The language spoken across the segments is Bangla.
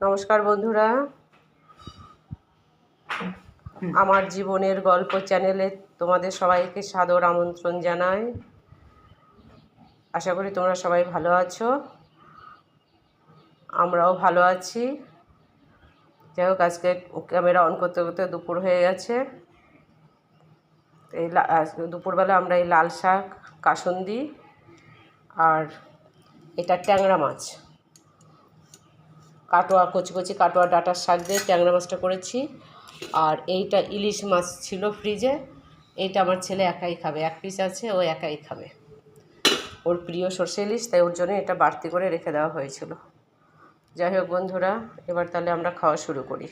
নমস্কার বন্ধুরা। আমার জীবনের গল্প চ্যানেলে তোমাদের সবাইকে সাদর আমন্ত্রণ জানাই। আশা করি তোমরা সবাই ভালো আছো। আমরাও ভালো আছি। যাই হোক, আজকে ক্যামেরা অন করতে করতে দুপুর হয়ে গেছে। এই দুপুরবেলা আমরা এই লাল শাক, কাসন্দি আর এটা ট্যাংরা মাছ। কাটোয়া কচি কচি কাটোয়া ডাটার শাক দিয়ে ট্যাংরা মাছটা করেছি। আর এইটা ইলিশ মাছ ছিল ফ্রিজে এইটা আমার ছেলে একাই খাবে, এক পিস আছে, ও একাই খাবে। ওর প্রিয় সর্ষে ইলিশ, তাই ওর জন্য এটা বাড়তি করে রেখে দেওয়া হয়েছিল। যাই হোক বন্ধুরা, এবার তাহলে আমরা খাওয়া শুরু করি।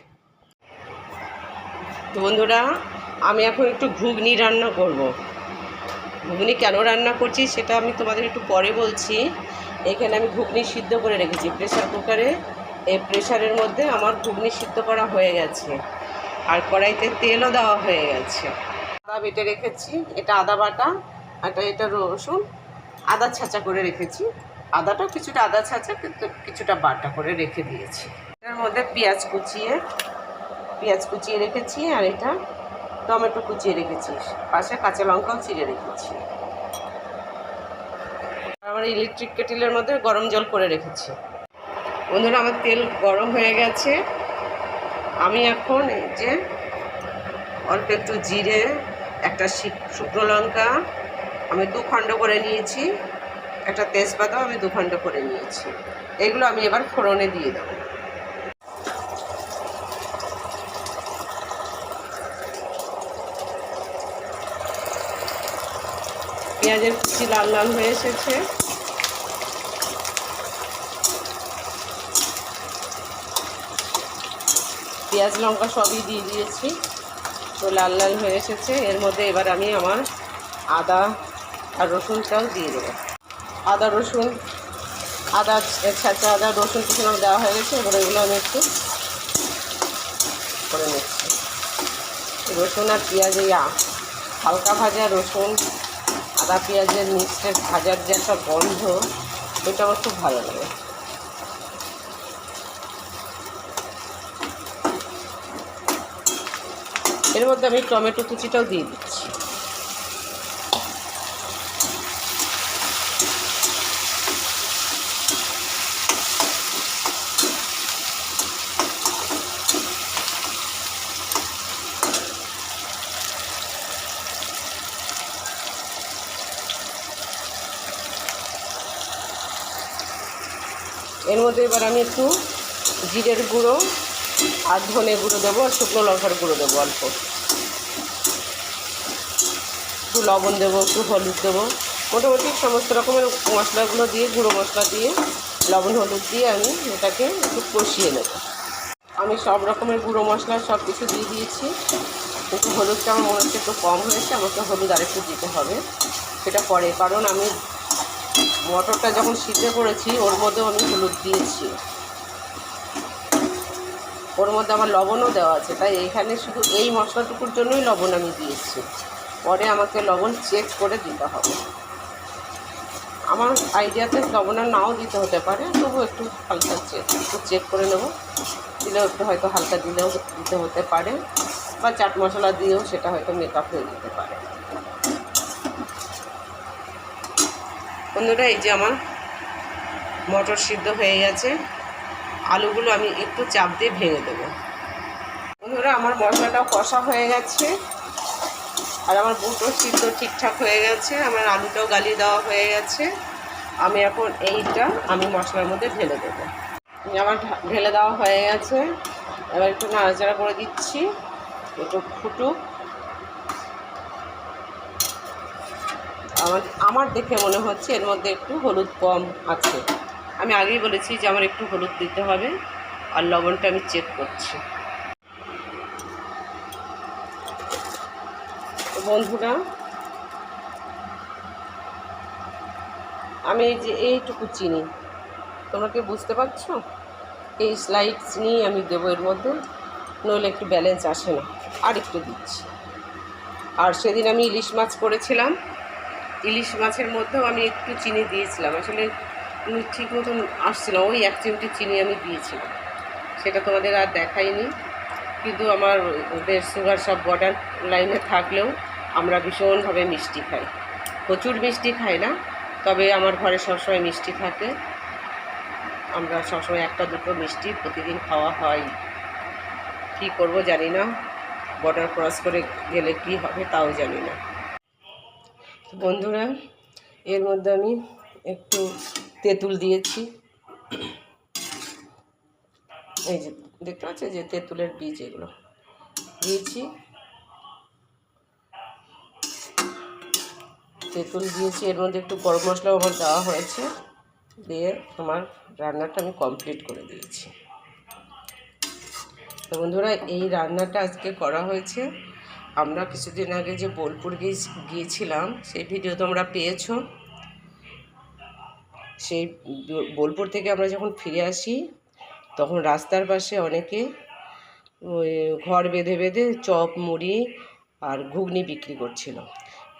তো বন্ধুরা, আমি এখন একটু ঘুগনি রান্না করব। ঘুগনি কেন রান্না করছি সেটা আমি তোমাদের একটু পরে বলছি। এখানে আমি ঘুগনি সিদ্ধ করে রেখেছি প্রেসার কুকারে এই প্রেশারের মধ্যে আমার ঘুগনি সিদ্ধ করা হয়ে গেছে। আর কড়াইতে তেলও দেওয়া হয়ে গেছে। আদা বেটে রেখেছি, এটা আদা বাটা আর এটা রসুন, আদা ছাঁচা করে রেখেছি। আদাটাও কিছুটা আদা ছাঁচা, কিন্তু কিছুটা বাটা করে রেখে দিয়েছি। এটার মধ্যে পেঁয়াজ কুচিয়ে পেঁয়াজ কুচিয়ে রেখেছি, আর এটা টমেটো কুচিয়ে রেখেছি। পাশে কাঁচা লঙ্কাও চিড়ে রেখেছি। আমার ইলেকট্রিক কেটিলের মধ্যে গরম জল করে রেখেছি। বন্ধুরা, আমার তেল গরম হয়ে গেছে। আমি এখন এই যে অল্প একটু জিরে, একটা শুকনো লঙ্কা, আমি দু খণ্ড করে নিয়েছি। একটা তেজপাতাও আমি দু খণ্ড করে নিয়েছি। এগুলো আমি এবার ফোড়নে দিয়ে দেবো। পেঁয়াজের কুচি লাল লাল হয়ে এসেছে। পেঁয়াজ লঙ্কা সবই দিয়ে দিয়েছি। তো লাল লাল হয়ে এসেছে। এর মধ্যে এবার আমি আমার আদা আর রসুনটাও দিয়ে দেবো। আদা, রসুন, আদা ছাঁচা আদা, রসুন টুসুন আমার দেওয়া হয়ে গেছে। এবার এগুলো আমি একটু করে নিচ্ছি। রসুন আর পেঁয়াজ, এই হালকা ভাজা রসুন, আদা পেঁয়াজের মিক্সের ভাজার যে একটা গন্ধ, ওইটা আমার খুব ভালো লাগে। এর মধ্যে আমি টমেটো কুচিটাও দিয়ে দিচ্ছি। এর মধ্যে এবার আমি একটু জিরের গুঁড়ো আর ধনে গুঁড়ো দেবো, আর শুকনো লঙ্কার গুঁড়ো দেবো অল্প। একটু লবণ দেবো, একটু হলুদ দেবো। মোটামুটি সমস্ত রকমের মশলাগুলো দিয়ে, গুঁড়ো মশলা দিয়ে, লবণ হলুদ দিয়ে আমি এটাকে একটু কষিয়ে নেব। আমি সব রকমের গুঁড়ো মশলা সব কিছু দিয়ে দিয়েছি। কিন্তু হলুদটা আমার মনে হচ্ছে একটু কম হয়েছে, আমাকে হলুদ আরেকটু দিতে হবে। সেটা পরে, কারণ আমি মটরটা যখন সিদ্ধ করেছি, ওর মধ্যেও আমি হলুদ দিয়েছি। ওর মধ্যে আমার লবণও দেওয়া আছে। তাই এইখানে শুধু এই মশলাটুকুর জন্যই লবণ আমি দিয়েছি। পরে আমাকে লবণ চেক করে দিতে হবে। আমার আইডিয়াতে লবণ আর নাও দিতে হতে পারে, তবু একটু হালকা চেক একটু চেক করে নেব। দিলেও একটু হয়তো হালকা দিলেও দিতে হতে পারে, বা চাট মশলা দিয়েও সেটা হয়তো মেকআপ হয়ে যেতে পারে। বন্ধুরা, এই যে আমার মটর সিদ্ধ হয়ে গেছে। আলুগুলো আমি একটু চাপ দিয়ে ভেঙে দেবো। বন্ধুরা, আমার মশলাটাও কষা হয়ে গেছে। আর আমার বুটো সিদ্ধ ঠিকঠাক হয়ে গেছে। আমার আলুটাও গালিয়ে দেওয়া হয়ে গেছে। আমি এখন এইটা আমি মশলার মধ্যে ঢেলে দেবো। আমার ঢেলে দেওয়া হয়ে গেছে। এবার একটু নাড়াচাড়া করে দিচ্ছি। একটু ফুটুক। আমার আমার দেখে মনে হচ্ছে এর মধ্যে একটু হলুদ কম আছে। আমি আগেই বলেছি যে আমার একটু হলুদ দিতে হবে আর লবণটা আমি চেক করছি। বন্ধুরা, আমি যে এইটুকু চিনি, তোমরা কি বুঝতে পারছ? এই স্লাইড চিনি আমি দেবো এর মধ্যে, নইলে একটু ব্যালেন্স আসে না। আর একটু দিচ্ছি। আর সেদিন আমি ইলিশ মাছ করেছিলাম। ইলিশ মাছের মধ্যেও আমি একটু চিনি দিয়েছিলাম। আসলে ঠিক মতন আসছিল ওই এক চিমটি চিনি আমি দিয়েছিলাম। সেটা তোমাদের আর দেখাইনি। কিন্তু আমার ওদের সুগার সব বর্ডার লাইনে থাকলেও আমরা ভীষণভাবে মিষ্টি খাই। প্রচুর মিষ্টি খাই না, তবে আমার ঘরে সবসময় মিষ্টি থাকে। আমরা সবসময় একটা দুটো মিষ্টি প্রতিদিন খাওয়া হয়। কী করব জানি না। বর্ডার ক্রস করে গেলে কি হবে তাও জানি না। বন্ধুরা, এর মধ্যে আমি একটু তেঁতুল দিয়েছি। এই যে, দেখতে পাচ্ছ যে তেঁতুলের বীজ এগুলো। দিয়েছি। তেঁতুল দিয়েছি, এর মধ্যে একটু গরম মশলাও আমার দেওয়া হয়েছে। দিয়ে আমার রান্নাটা আমি কমপ্লিট করে দিয়েছি। তো বন্ধুরা, এই রান্নাটা আজকে করা হয়েছে। আমরা কিছুদিন আগে যে বোলপুর গিয়ে গিয়েছিলাম, সেই ভিডিও তোমরা পেয়েছ। সেই বোলপুর থেকে আমরা যখন ফিরে আসি, তখন রাস্তার পাশে অনেকে ওই ঘর বেঁধে বেঁধে চপ, মুড়ি আর ঘুগনি বিক্রি করছিল।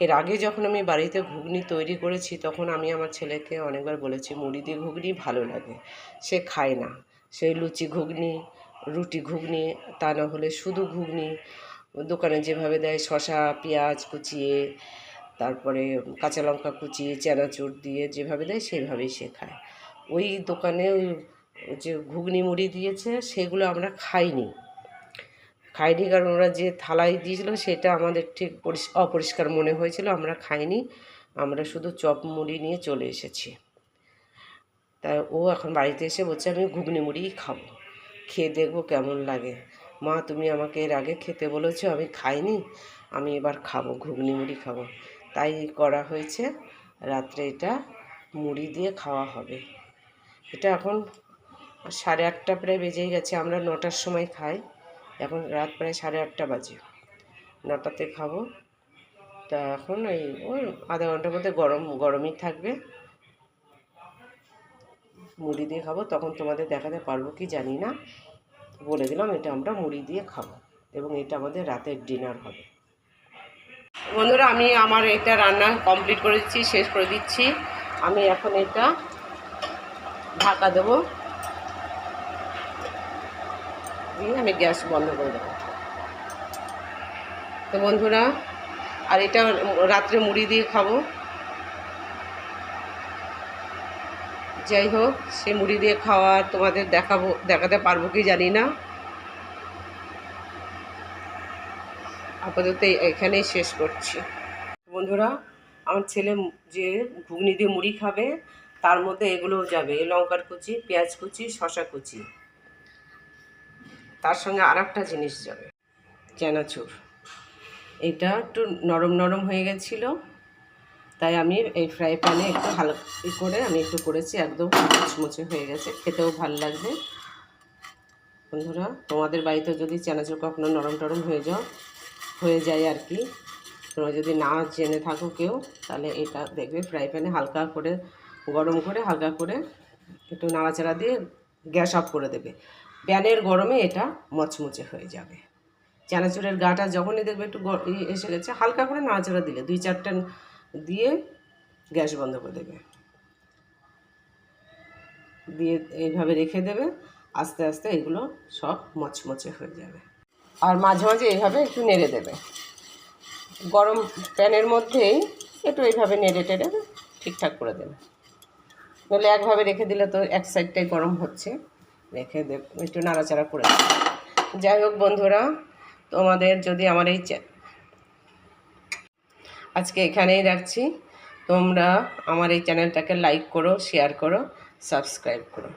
এর আগে যখন আমি বাড়িতে ঘুগনি তৈরি করেছি, তখন আমি আমার ছেলেকে অনেকবার বলেছি, মুড়ি দিয়ে ঘুগনি ভালো লাগে, সে খায় না। সে লুচি ঘুগনি, রুটি ঘুগনি, তা না হলে শুধু ঘুগনি। দোকানে যেভাবে দেয় শশা পেঁয়াজ কুচিয়ে তারপরে কাঁচা লঙ্কা কুচিয়ে চানাচুর দিয়ে যেভাবে দেয় সেভাবেই সে খায়। ওই দোকানে ওই যে ঘুগনি মুড়ি দিয়েছে, সেগুলো আমরা খাইনি। খাইনি কারণ ওরা যে থালায় দিয়েছিল সেটা আমাদের ঠিক পরিষ- অপরিষ্কার মনে হয়েছিল, আমরা খাইনি। আমরা শুধু চপ মুড়ি নিয়ে চলে এসেছি। তাই ও এখন বাড়িতে এসে বলছে, আমি ঘুগনি মুড়িই খাব। খেয়ে দেখব কেমন লাগে। মা, তুমি আমাকে এর আগে খেতে বলেছ, আমি খাইনি। আমি এবার খাব, ঘুগনি মুড়ি খাব। তাই করা হয়েছে। রাত্রে এটা মুড়ি দিয়ে খাওয়া হবে। এটা এখন সাড়ে আটটা প্রায় বেজেই গেছে, আমরা নটার সময় খাই। এখন রাত প্রায় সাড়ে আটটা বাজে। নটাতে খাব। তা এখন এই ওই আধা ঘণ্টার মধ্যে গরম, গরমই থাকবে। মুড়ি দিয়ে খাব। তখন তোমাদের দেখাতে পারব কি জানি না। বলে দিলাম এটা আমরা মুড়ি দিয়ে খাব। এবং এটা আমাদের রাতের ডিনার হবে। বন্ধুরা, আমি আমার এটা রান্না কমপ্লিট করে দিচ্ছি শেষ করে দিচ্ছি। আমি এখন এটা ঢাকা দেবো। দিয়ে আমি গ্যাস বন্ধ করে দেবো। তো বন্ধুরা, আর এটা রাত্রে মুড়ি দিয়ে খাব। যাই হোক সে মুড়ি দিয়ে খাওয়া তোমাদের দেখাবো, দেখাতে পারব কি জানি না। আপাতত এখানেই শেষ করছি। বন্ধুরা, আমার ছেলে যে ঘুগনি দিয়ে মুড়ি খাবে, তার মধ্যে এগুলোও যাবে। লঙ্কার কুচি, পেঁয়াজ কুচি শশা কুচি। তার সঙ্গে আর একটা জিনিস যাবে, চানাচুর। এটা একটু নরম নরম হয়ে গেছিল, তাই আমি এই ফ্রাই প্যানে একটু হালকা করে আমি একটু করেছি, একদম মুচমুচে হয়ে গেছে। খেতেও ভালো লাগবে। বন্ধুরা, তোমাদের বাড়িতে যদি চানাচুর কখনো নরম টরম হয়ে যাও হয়ে যায় আর কি। তোমরা যদি না জেনে থাকো কেউ, তাহলে এটা দেখবে ফ্রাই প্যানে হালকা করে, গরম করে হালকা করে একটু নাড়াচাড়া দিয়ে গ্যাস অফ করে দেবে। প্যানের গরমে এটা মচমচে হয়ে যাবে। চানাচুরের গাটা যখনই দেখবে একটু এসে গেছে, হালকা করে নাড়াচাড়া দিলে, দুই চারটা দিয়ে গ্যাস বন্ধ করে দেবে। দিয়ে এইভাবে রেখে দেবে, আস্তে আস্তে এগুলো সব মচমচে হয়ে যাবে। আর মাঝে মাঝে এইভাবে একটু নেড়ে দেবে। গরম প্যানের মধ্যেই একটু এইভাবে নেড়ে টেড়ে ঠিকঠাক করে দেবে। নইলে একভাবে রেখে দিলে তো এক সাইডটাই গরম হচ্ছে। রেখে দেবে একটু নাড়াচাড়া করে দেবে যাই হোক বন্ধুরা, তোমাদের যদি আমার এই আজকে এখানেই রাখছি। তোমরা আমার এই চ্যানেলটাকে লাইক করো, শেয়ার করো, সাবস্ক্রাইব করো।